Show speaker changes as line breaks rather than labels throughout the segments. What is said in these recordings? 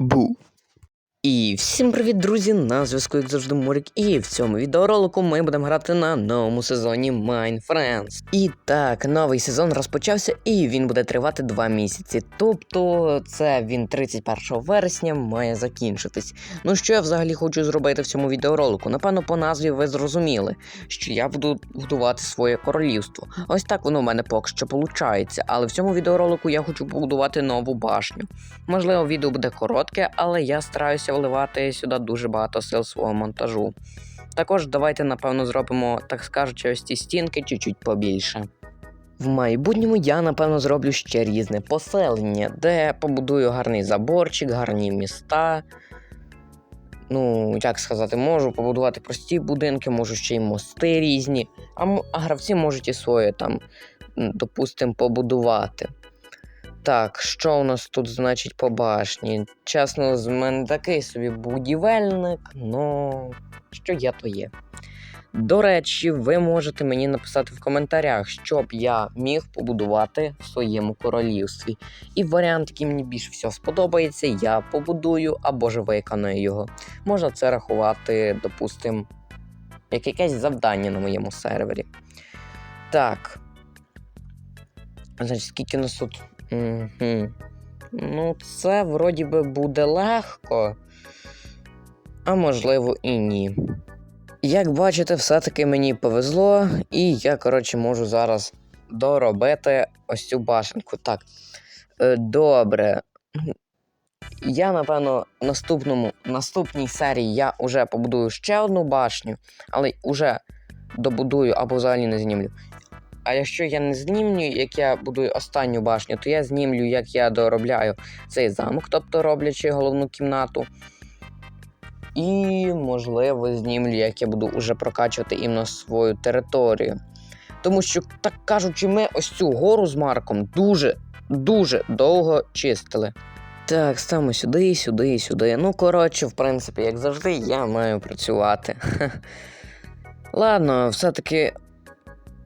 Бу. І всім привіт, друзі! На зв'язку, як завжди, Морік. І в цьому відеоролику ми будемо грати на новому сезоні Mine Friends. І так, новий сезон розпочався, і він буде тривати два місяці. Тобто, це він 31 вересня має закінчитись. Ну що я взагалі хочу зробити в цьому відеоролику? Напевно, по назві ви зрозуміли, що я буду будувати своє королівство. Ось так воно в мене поки що виходить. Але в цьому відеоролику я хочу побудувати нову башню. Можливо, відео буде коротке, але я стараюся вливати сюди дуже багато сил свого монтажу. Також давайте, напевно, зробимо, так скажучи, ось ці стінки чуть-чуть побільше. В майбутньому я, напевно, зроблю ще різне поселення, де побудую гарний заборчик, гарні міста. Ну, як сказати, можу побудувати прості будинки, можу ще й мости різні, а, а гравці можуть і своє там, допустимо, побудувати. Так, що у нас тут значить по башні? Чесно, з мене такий собі будівельник, ну що є, то є. До речі, ви можете мені написати в коментарях, що б я міг побудувати в своєму королівстві. І варіант, який мені більше всього сподобається, я побудую або ж виконую його. Можна це рахувати, допустимо, як якесь завдання на моєму сервері. Так. Значить, скільки нас тут Угу. Ну, це вроді би буде легко, а можливо і ні. Як бачите, все-таки мені повезло, і я, коротше, можу зараз доробити ось цю башенку. Так. Е, Добре. Я, напевно, в наступному, наступній серії я вже побудую ще одну башню, але вже добудую або взагалі не знімлю. А якщо я не знімлю, як я будую останню башню, то я знімлю, як я доробляю цей замок, тобто роблячи головну кімнату. І, можливо, знімлю, як я буду уже прокачувати іменно свою територію. Тому що, так кажучи, ми ось цю гору з Марком дуже, дуже довго чистили. Так, ставимо сюди, сюди, сюди. Ну, коротше, в принципі, як завжди, я маю працювати. Ладно, все-таки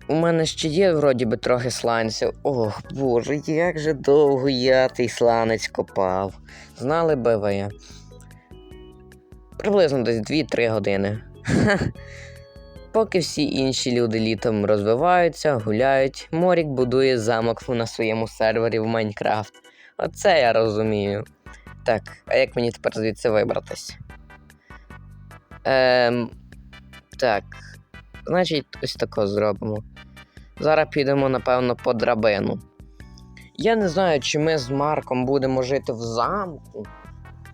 у мене ще є вроді би трохи сланців. Ох, боже, як же довго я той сланець копав. Знали би ви. Приблизно десь 2-3 години. Поки всі інші люди літом розвиваються, гуляють, Морік будує замок на своєму сервері в Майнкрафт. Оце я розумію. Так, а як мені тепер звідси вибратись? Ем, так. Значить, ось тако зробимо. Зараз підемо, напевно, по драбину. Я не знаю, чи ми з Марком будемо жити в замку,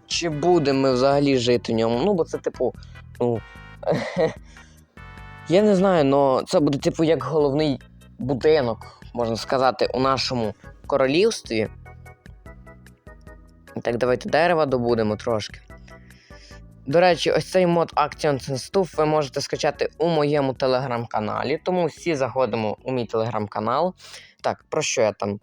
чи будемо ми взагалі жити в ньому. Ну, бо це, типу, ну. Я не знаю, але це буде, типу, як головний будинок, можна сказати, у нашому королівстві. Так, давайте дерева добудемо трошки. До речі, ось цей мод Action Stuff ви можете скачати у моєму телеграм-каналі, тому всі заходимо у мій телеграм-канал. Так, про що я там?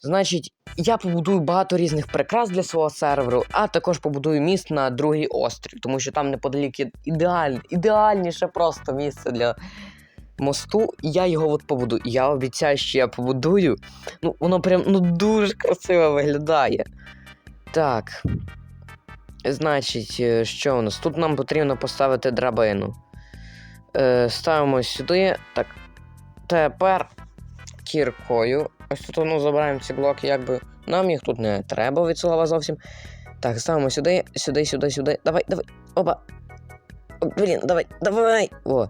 Значить, я побудую багато різних прикрас для свого серверу, а також побудую міст на другий острів, тому що там неподалік ідеаль... ідеальніше просто місце для мосту. Я його от побудую. Я обіцяю, що я побудую. Ну, воно прям ну, дуже красиво виглядає. Так. Значить, е, що у нас? Тут нам потрібно поставити драбину. Е, ставимо сюди. Так. Тепер кіркою. Ось тут ну, забираємо ці блоки, якби. Нам їх тут не треба від слова зовсім. Так, ставимо сюди, сюди, сюди, сюди. Давай, давай. Опа. О, Блін, давай, давай. О.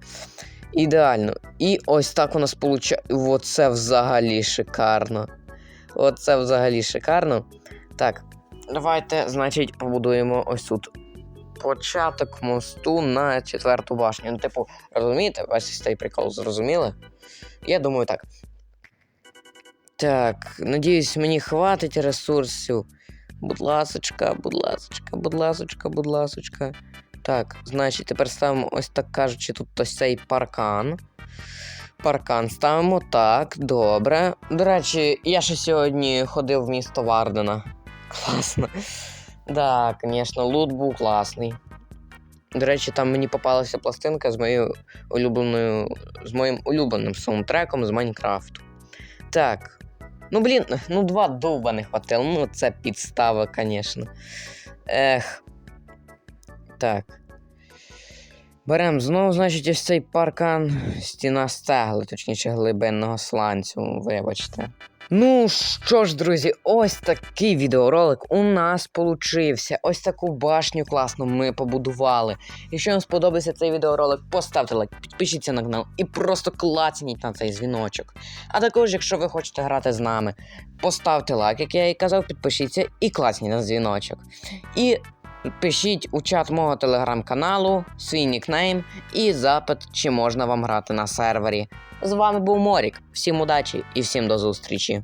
Ідеально. І ось так у нас виходить. Оце взагалі шикарно. Оце взагалі шикарно. Так, Давайте, значить, побудуємо ось тут початок мосту на четверту башню. Ну, типу, розумієте, весь цей прикол зрозуміли? Я думаю, так. Так, надіюсь, мені хватить ресурсів. Будь ласочка, будь ласочка, будь ласочка, будь ласочка. Так, значить, тепер ставимо ось так кажучи, тут ось цей паркан. Паркан ставимо так, добре. До речі, я ще сьогодні ходив в місто Вардена. Класно. Да, звісно, лут був класний. До речі, там мені попалася пластинка з моєю улюбленою. з моїм улюбленим саундтреком з Майнкрафту. Так. Ну, блін, ну два дуба не хватило. Ну, це підстава, звісно. Ех. Так. Берем знову, значить, ось цей паркан, стіна стегли, точніше, глибинного сланцю, вибачте. Ну що ж, друзі, ось такий відеоролик у нас получився. Ось таку башню класно ми побудували. Якщо вам сподобався цей відеоролик, поставте лайк, підпишіться на канал і просто клацніть на цей дзвіночок. А також, якщо ви хочете грати з нами, поставте лайк, як я і казав, підпишіться і клацніть на дзвіночок. І пишіть у чат мого телеграм-каналу свій нікнейм і запит, чи можна вам грати на сервері. З вами був Морік. Всім удачі і всім до зустрічі.